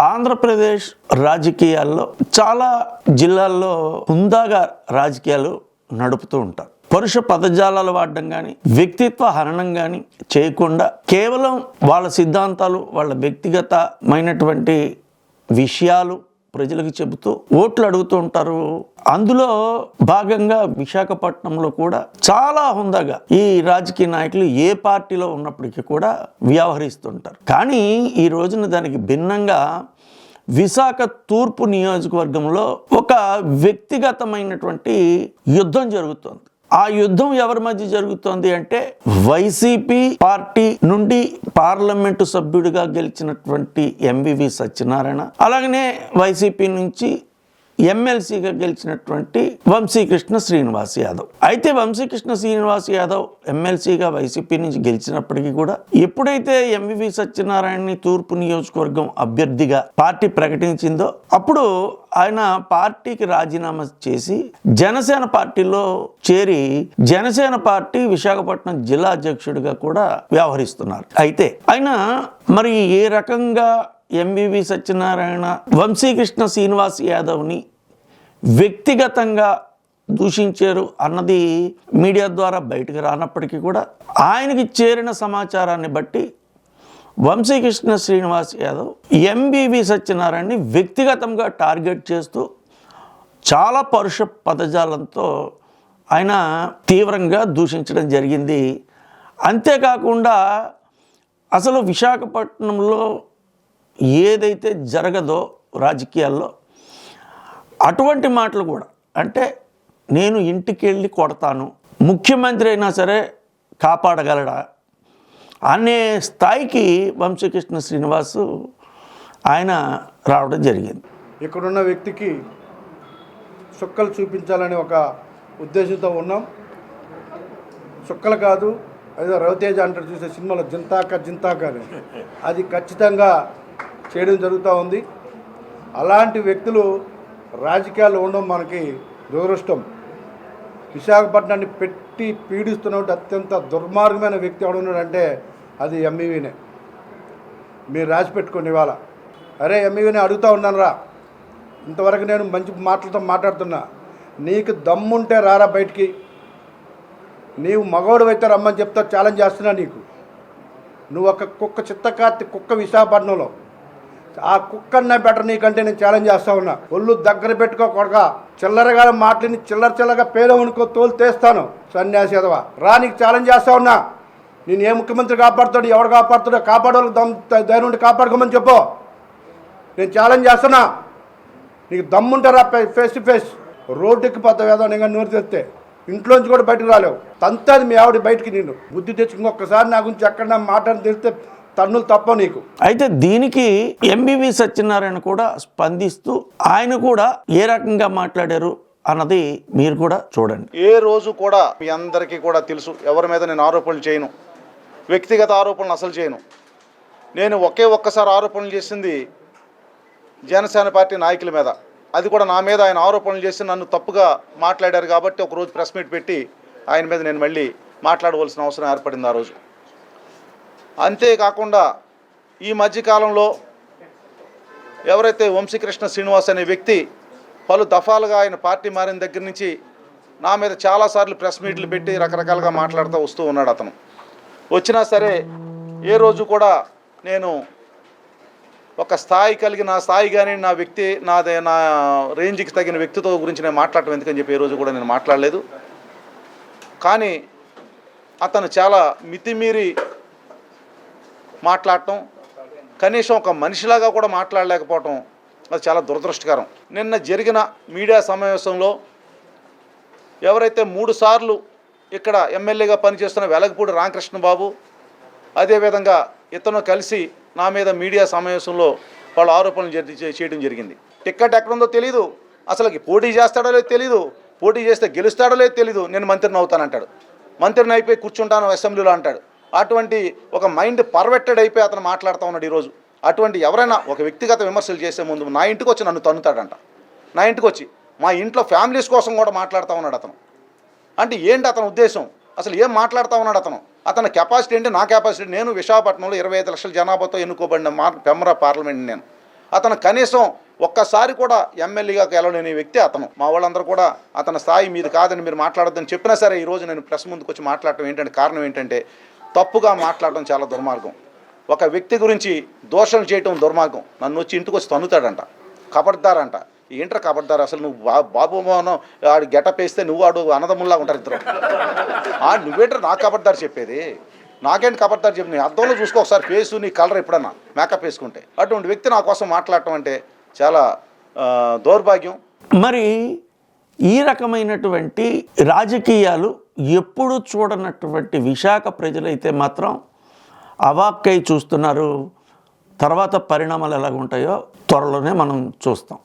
ఆంధ్రప్రదేశ్ రాజకీయాల్లో చాలా జిల్లాల్లో హుందాగా రాజకీయాలు నడుపుతూ ఉంటారు. పరుష పదజాలాలు వాడడం కానీ వ్యక్తిత్వ హరణం కానీ చేయకుండా కేవలం వాళ్ళ సిద్ధాంతాలు వాళ్ళ వ్యక్తిగతమైనటువంటి విషయాలు ప్రజలకు చెబుతూ ఓట్లు అడుగుతూ ఉంటారు. అందులో భాగంగా విశాఖపట్నంలో కూడా చాలా హుందాగా ఈ రాజకీయ నాయకులు ఏ పార్టీలో ఉన్నప్పటికీ కూడా వ్యవహరిస్తుంటారు. కానీ ఈ రోజున దానికి భిన్నంగా విశాఖ తూర్పు నియోజకవర్గంలో ఒక వ్యక్తిగతమైనటువంటి యుద్ధం జరుగుతోంది. ఆ యుద్ధం ఎవరి మధ్య జరుగుతోంది అంటే వైసీపీ పార్టీ నుండి పార్లమెంటు సభ్యుడిగా గెలిచినటువంటి ఎంవివి సత్యనారాయణ అలాగనే వైసీపీ నుంచి ఎమ్మెల్సీగా గెలిచినటువంటి వంశీకృష్ణ శ్రీనివాస్ యాదవ్. అయితే వంశీకృష్ణ శ్రీనివాస్ యాదవ్ ఎమ్మెల్సీగా వైసీపీ నుంచి గెలిచినప్పటికీ కూడా ఎప్పుడైతే ఎంవివి సత్యనారాయణని తూర్పు నియోజకవర్గం అభ్యర్థిగా పార్టీ ప్రకటించిందో అప్పుడు ఆయన పార్టీకి రాజీనామా చేసి జనసేన పార్టీలో చేరి జనసేన పార్టీ విశాఖపట్నం జిల్లా అధ్యక్షుడిగా కూడా వ్యవహరిస్తున్నారు. అయితే ఆయన మరి ఏ రకంగా ఎంవివి సత్యనారాయణ వంశీకృష్ణ శ్రీనివాస్ యాదవ్ని వ్యక్తిగతంగా దూషించారు అన్నది మీడియా ద్వారా బయటకు రానప్పటికీ కూడా ఆయనకి చేరిన సమాచారాన్ని బట్టి వంశీకృష్ణ శ్రీనివాస్ యాదవ్ ఎంబీవి సత్యనారాయణని వ్యక్తిగతంగా టార్గెట్ చేస్తూ చాలా పరుష పదజాలంతో ఆయన తీవ్రంగా దూషించడం జరిగింది. అంతేకాకుండా అసలు విశాఖపట్నంలో ఏదైతే జరగదో రాజకీయాల్లో అటువంటి మాటలు కూడా అంటే నేను ఇంటికి వెళ్ళి కొడతాను ముఖ్యమంత్రి అయినా సరే కాపాడగలడా? అనే స్థాయికి వంశకృష్ణ శ్రీనివాసు ఆయన రావడం జరిగింది. ఇక్కడున్న వ్యక్తికి చుక్కలు చూపించాలని ఒక ఉద్దేశంతో ఉన్నాం. చుక్కలు కాదు ఏదో రవితేజ అంటారు చూసే సినిమాలో జింతాక జింతాక అని. అది ఖచ్చితంగా చేయడం జరుగుతూ ఉంది. అలాంటి వ్యక్తులు రాజకీయాల్లో ఉండడం మనకి దురదృష్టం. విశాఖపట్నాన్ని పెట్టి పీడిస్తున్నటువంటి అత్యంత దుర్మార్గమైన వ్యక్తి ఎవడున్నాడంటే అది ఎంఈవీనే మీరు రాసి పెట్టుకోండి ఇవాళ. అరే ఎంఈవీని అడుగుతా ఉన్నాను రా. ఇంతవరకు నేను మంచి మాటలతో మాట్లాడుతున్నా. నీకు దమ్ముంటే రారా బయటికి. నీవు మగవాడు అయితే రమ్మని చెప్తా ఛాలెంజ్ చేస్తున్నా నీకు. నువ్వు ఒక కుక్క చిత్తకాతి కుక్క విశాఖపట్నంలో. ఆ కుక్కన్నా బెటర్ నీకంటే నేను ఛాలెంజ్ చేస్తా ఉన్నా. ఒళ్ళు దగ్గర పెట్టుకో కొడక. చిల్లరగా మాటని చిల్లర చిల్లరగా పేదవనుకో తోలు తీస్తాను. సన్యాసి ఎదవా రా నీకు ఛాలెంజ్ చేస్తా ఉన్నా. నేను ఏ ముఖ్యమంత్రి కాపాడుతాడు ఎవడు కాపాడుతాడో ధైర్యం ఉండి కాపాడుకోమని చెప్పు. నేను ఛాలెంజ్ చేస్తున్నా. నీకు దమ్ముంటారా ఫేస్ టు ఫేస్ రోడ్డుకి పోతా వేదా నేను నోరు తెస్తే ఇంట్లోంచి కూడా బయటకు రాలేవు. తంతాది మీ ఆవిడ బయటికి నేను బుద్ధి తెచ్చుకుని ఒక్కసారి నా గురించి ఎక్కడ మాట్లాడి తెలిస్తే తన్నులు తప్ప నీకు. అయితే దీనికి ఎంబీవి సత్యనారాయణ కూడా స్పందిస్తూ ఆయన కూడా ఏ రకంగా మాట్లాడారు అన్నది మీరు కూడా చూడండి. ఏ రోజు కూడా మీ అందరికీ కూడా తెలుసు. ఎవరి మీద నేను ఆరోపణలు చేయను. వ్యక్తిగత ఆరోపణలు అసలు చేయను. నేను ఒకే ఒక్కసారి ఆరోపణలు చేసింది జనసేన పార్టీ నాయకుల మీద. అది కూడా నా మీద ఆయన ఆరోపణలు చేసి నన్ను తప్పుగా మాట్లాడారు కాబట్టి ఒకరోజు ప్రెస్ మీట్ పెట్టి ఆయన మీద నేను మళ్ళీ మాట్లాడవలసిన అవసరం ఏర్పడింది ఆ రోజు. అంతేకాకుండా ఈ మధ్యకాలంలో ఎవరైతే వంశీకృష్ణ శ్రీనివాస్ అనే వ్యక్తి పలు దఫాలుగా ఆయన పార్టీ మారిన దగ్గర నుంచి నా మీద చాలాసార్లు ప్రెస్ మీట్లు పెట్టి రకరకాలుగా మాట్లాడుతూ వస్తూ ఉన్నాడు అతను. వచ్చినా సరే ఏ రోజు కూడా నేను ఒక స్థాయి కలిగి నా స్థాయి కానీ నా వ్యక్తి నాదే నా రేంజ్కి తగిన వ్యక్తితో గురించి నేను మాట్లాడటం ఎందుకని చెప్పి ఏ రోజు కూడా నేను మాట్లాడలేదు. కానీ అతను చాలా మితిమీరి మాట్లాడటం కనీసం ఒక మనిషిలాగా కూడా మాట్లాడలేకపోవటం అది చాలా దురదృష్టకరం. నిన్న జరిగిన మీడియా సమావేశంలో ఎవరైతే మూడు సార్లు ఇక్కడ ఎమ్మెల్యేగా పనిచేస్తున్న వెలగపూడి రామకృష్ణ బాబు అదేవిధంగా ఇతను కలిసి నా మీద మీడియా సమావేశంలో వాళ్ళు ఆరోపణలు జరి- చే- చేయడం జరిగింది. టిక్కెట్ ఎక్కడుందో తెలీదు. అసలుకి పోటీ చేస్తాడో లేదో తెలీదు. పోటీ చేస్తే గెలుస్తాడో లేదో తెలీదు. నేను మంత్రిని అవుతానంటాడు. మంత్రిని అయిపోయి కూర్చుంటాను అసెంబ్లీలో అంటాడు. అటువంటి ఒక మైండ్ పర్వెట్టెడ్ అయిపోయి అతను మాట్లాడుతూ ఉన్నాడు ఈరోజు. అటువంటి ఎవరైనా ఒక వ్యక్తిగత విమర్శలు చేసే ముందు నా ఇంటికి వచ్చి నన్ను తన్నుతాడంట. నా ఇంటికి వచ్చి మా ఇంట్లో ఫ్యామిలీస్ కోసం కూడా మాట్లాడుతూ ఉన్నాడు అతను. అంటే ఏంటి అతని ఉద్దేశం? అసలు ఏం మాట్లాడుతూ ఉన్నాడు అతను? అతని కెపాసిటీ అంటే నా కెపాసిటీ నేను విశాఖపట్నంలో ఇరవై ఐదు లక్షల జనాభాతో ఎన్నుకోబడిన మా పెమరా పార్లమెంట్ నేను. అతను కనీసం ఒక్కసారి కూడా ఎమ్మెల్యేగా గెలవలేని వ్యక్తి అతను. మా వాళ్ళందరూ కూడా అతని స్థాయి మీది కాదని మీరు మాట్లాడొద్దని చెప్పినా సరే ఈరోజు నేను ప్రెస్ ముందుకు వచ్చి మాట్లాడటం ఏంటంటే కారణం ఏంటంటే తప్పుగా మాట్లాడడం చాలా దుర్మార్గం. ఒక వ్యక్తి గురించి దోషం చేయటం దుర్మార్గం. నన్ను వచ్చి ఇంటికి వచ్చి తన్నుతాడంట. కబడ్దారంట. ఏంట్రా కబడ్దారు అసలు నువ్వు బా బాబు మోహనం ఆడు గెటప్ వేస్తే నువ్వు ఆడు అన్నదమ్ముల్లా ఉంటారు ఇద్దరు. ఆ నువ్వేంట్రా నాకు కబడ్దారు చెప్పేది? నాకేంటి కబడ్దారు చెప్పి నీ అర్థంలో చూసుకో ఒకసారి ఫేసు నీ కలర్ ఎప్పుడన్నా మేకప్ వేసుకుంటే. అటువంటి వ్యక్తి నా కోసం మాట్లాడటం అంటే చాలా దౌర్భాగ్యం. మరి ఈ రకమైనటువంటి రాజకీయాలు ఎప్పుడు చూడనటువంటి విశాఖ ప్రజలైతే మాత్రం అవాక్కై చూస్తున్నారు. తర్వాత పరిణామాలు ఎలాగుంటాయో త్వరలోనే మనం చూస్తాం.